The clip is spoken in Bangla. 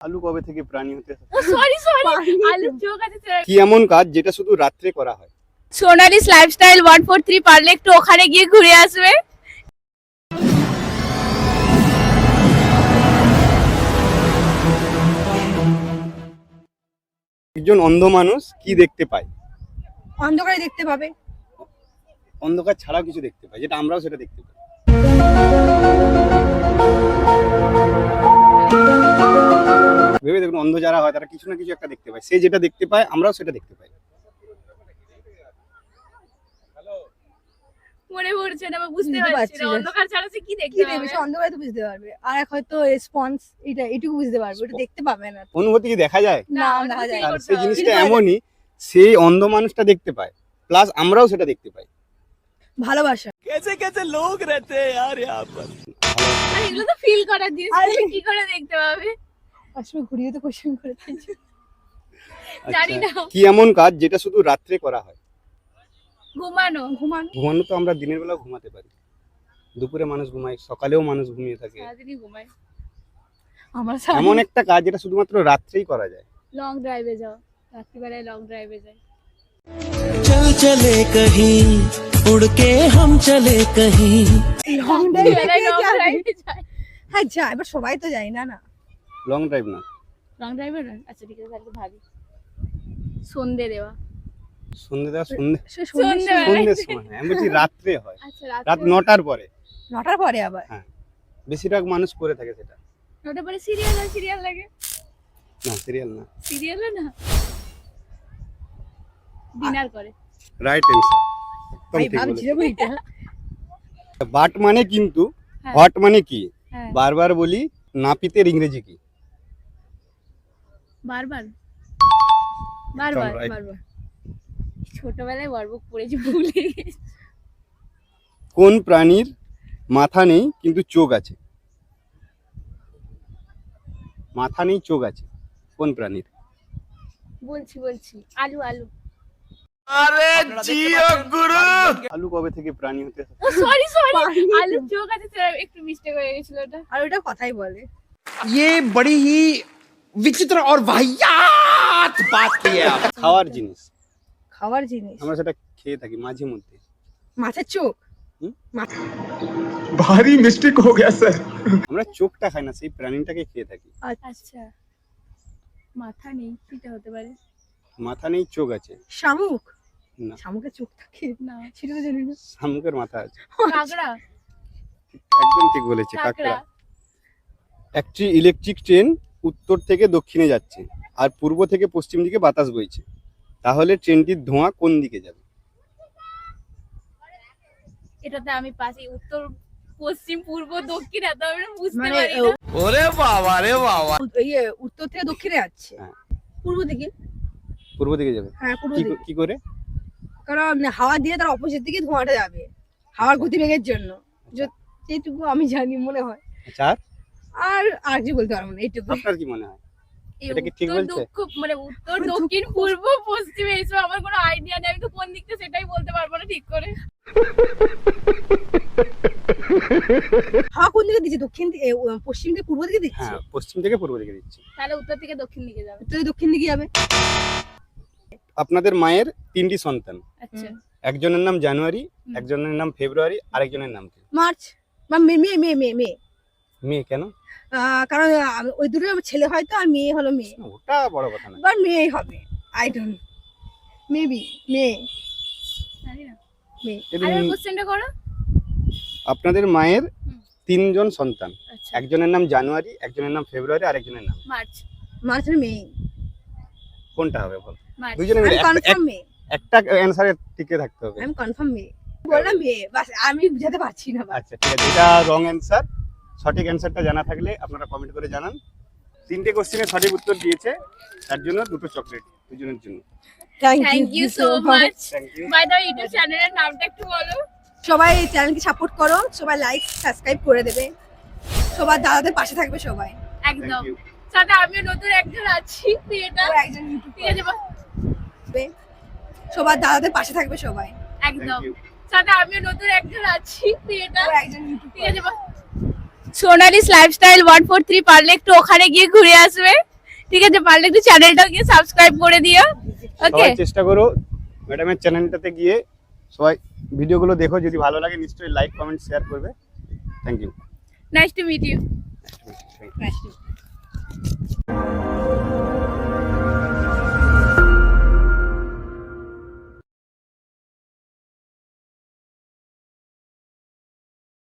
আলু কবে থেকে প্রাণী হতে সরি সরি চোখ আছে কি এমন কাজ যেটা শুধু রাত্রে করা হয়? Sonali's lifestyle one four three পারলে একটু ওখানে গিয়ে ঘুরে আসবে। একজন অন্ধ মানুষ কি দেখতে পায়? অন্ধকারে দেখতে পাবে। অন্ধকার ছাড়াও কিছু দেখতে পায় যেটা আমরাও সেটা দেখতে পাই। ভেবে দেখুন অন্ধ যারা হয় তারা কিছু না কিছু একটা দেখতে পায়। সে যেটা দেখতে পায় আমরাও সেটা দেখতে পাই। মনে পড়ছে না বুঝতে বুঝতে পারছি পারছি না। না। অন্ধকার ছাড়া সে কি কি দেখতে পাবে? সে অন্ধকারে তো বুঝতে পারবে। আর এক হয়তো রেসপন্স এটা এটুকু বুঝতে পারবে ওটা দেখতে পাবে না। অনুভূতি কি দেখা যায়? না দেখা যায় আর সেই জিনিসটা করা। এমনই সেই অন্ধ মানুষটা দেখতে পায় প্লাস আমরাও সেটা দেখতে পাই। ভালোবাসা। আর এগুলো তো ফিল জিনিস তুমি কি করে দেখতে পাবে? আসলে ঘুরিয়ে তো কোশ্চেন করে দিয়েছে। আচ্ছা, জানি না। কি এমন কাজ যেটা শুধু রাত্রে করা হয়? ঘুমানো। ঘুমানো। ঘুমানো তো আমরা দিনের বেলা ঘুমাতে পারি। দুপুরে মানুষ ঘুমায় সকালেও মানুষ ঘুমিয়ে থাকে। সারাদিনই ঘুমায়। আমার এমন একটা কাজ যেটা শুধুমাত্র রাত্রেই করা যায়। লং ড্রাইভে যাও। রাত্রিবেলায় লং ড্রাইভে যাই। চল চলে কহি উড়কে হাম চলে কহি। লং ড্রাইভে লং যাই। হ্যাঁ যা এবার সবাই তো যায় না না। লং ড্রাইভ না। লং ড্রাইভে না আচ্ছা ঠিক আছে তাহলে ভাবি। সন্ধে দেওয়া। সন্ধ্যে দেওয়া সন্ধ্যে সে সন্ধ্যে সন্ধ্যেবেলায়। সন্ধ্যের সময় হ্যাঁ, আমি বলছি রাত্রে হয়। আচ্ছা রাত রাত নটার পরে। নটার পরে আবার? হ্যাঁ। বেশিরভাগ মানুষ করে থাকে সেটা। নটা পরে সিরিয়াল হয় সিরিয়াল লাগে? না সিরিয়াল না। সিরিয়াল না? ডিনার করে। রাইট অ্যান্সার ঠিক ভাবছি বইটা বাট মানে কিন্তু হ্যাঁ। হট মানে কি? হ্যাঁ। বারবার বলি নাপিতের ইংরেজি কি? বারবার বারবার right. বারবার ছোটবেলায় বরবুক পড়েছি ভুলে গেছি কোন প্রাণীর মাথা নেই কিন্তু চোখ আছে মাথা নেই চোখ আছে কোন প্রাণীর বলছি বলছি আলু আলু আলু কবে থেকে প্রাণী হতে সরি সরি পানি। আলুর চোখ আছে তো একটু মিস্টেক হয়ে গেছিল ওটা আর ওটা কথাই বলে ये बड़ी ही বিচিত্র আর ভাইয়াত বাত খাওয়ার জিনিস। খাওয়ার জিনিস? আমরা সেটা খেয়ে থাকি মাঝে মধ্যে। মাথা চোখ? ভারী মিষ্টি হয়ে গেছে। আমরা চোখটা খাই না সেই প্রাণীটাকে খেয়ে থাকি। আচ্ছা।, আচ্ছা। মাথা নেই কিটা হতে পারে? মাথা নেই চোখ আছে। শামুক? না। শামুকের চোখ থাকে না। সেটা জানি না। শামুকের মাথা আছে। কাকড়া? একদম ঠিক বলেছে কাকড়া। একটি ইলেকট্রিক ট্রেন উত্তর থেকে দক্ষিণে যাচ্ছে আর পূর্ব থেকে পশ্চিম দিকে বাতাস বইছে। তাহলে ট্রেনটির ধোঁয়া কোন দিকে যাবে? এটাতে আমি পাশে উত্তর পশ্চিম পূর্ব দক্ষিণ এত আমি বুঝতে মানে, পারি না। ওরে বাবা রে বাবা। ইয়ে, উত্তর থেকে দক্ষিণে যাচ্ছে। হ্যাঁ। পূর্ব দিকে? পূর্ব দিকে যাবে। হ্যাঁ পূর্ব দিকে। কি করে? কারণ হাওয়া দিয়ে তার অপোজিট দিকে ধোঁয়াটা যাবে হাওয়ার গতিবেগের জন্য। আচ্ছা। যেটুকু আমি জানি মনে হয়। আচ্ছা আর আর কি বলতে পারব না এইটুকু আপনার কি মনে হয়? এই এটা কি ঠিক উত্তর বলছে? মানে উত্তর দক্ষিণ পূর্ব পশ্চিম এইসব আমার কোনো আইডিয়া নেই আমি তো কোন দিকটা সেটাই বলতে পারব না ঠিক করে। হাওয়া কোন দিকে দিচ্ছে? দক্ষিণ দিকে পশ্চিম থেকে পূর্ব দিকে দিচ্ছে? হ্যাঁ পশ্চিম থেকে পূর্ব দিকে দিচ্ছি। তাহলে উত্তর থেকে দক্ষিণ দিকে যাবে। উত্তর দক্ষিণ দিকে যাবে। আপনাদের মায়ের তিনটি সন্তান। আচ্ছা। একজনের নাম জানুয়ারি একজনের নাম ফেব্রুয়ারি আরেকজনের নাম কি? মার্চ। বা মে মে মে মে মে। মেয়ে কেন? কারণ ওই দুটো আমার ছেলে হয়তো আর মেয়ে হলো মেয়ে। ওটা বড় কথা না। এবার মেয়েই হবে। আই ডোন্ট মেবি মেয়ে। আপনাদের মায়ের তিনজন সন্তান। আচ্ছা। একজনের নাম জানুয়ারি একজনের নাম ফেব্রুয়ারি আর একজনের নাম। মার্চ। মার্চের মেয়ে। কোনটা হবে বল? দুজনে আমি মিলে কনফার্ম মেয়ে। একটা অ্যান্সারে টিকে থাকতে হবে। আমি কনফার্ম মেয়ে। বললাম মেয়ে। বাস আমি বুঝাতে পারছি না। আচ্ছা ঠিক আছে। এটা রং অ্যান্সার সঠিক অ্যান্সারটা জানা থাকলে আপনারা কমেন্ট করে জানান। তিনটে কোশ্চেনের সঠিক উত্তর দিয়েছে তার জন্য দুটো চকলেট দুজনের জন্য। Thank you so much by the YouTube চ্যানেলের নামটা একটু বলো। সবাই চ্যানেলকে সাপোর্ট করো সবাই লাইক সাবস্ক্রাইব করে দেবে। সবার দাদাদের পাশে থাকবে সবাই। একদম। সাথে আমিও নতুন একজন আছি ক্রিয়েটার একজন ইউটিউব ঠিক আছে সবার দাদাদের পাশে থাকবে সবাই। একদম। সাথে আমিও নতুন একজন আছি ক্রিয়েটার একজন ইউটিউব ঠিক আছে বা- Sonali's lifestyle one four three পারলে একটু ওখানে গিয়ে ঘুরে আসবে। ঠিক আছে পারলে একটু চ্যানেলটা গিয়ে সাবস্ক্রাইব করে দিও। ওকে চেষ্টা করো ম্যাডামের চ্যানেলটাতে গিয়ে সবাই ভিডিওগুলো দেখো যদি ভালো লাগে নিশ্চয়ই লাইক কমেন্ট শেয়ার করবে। Thank you nice to meet you you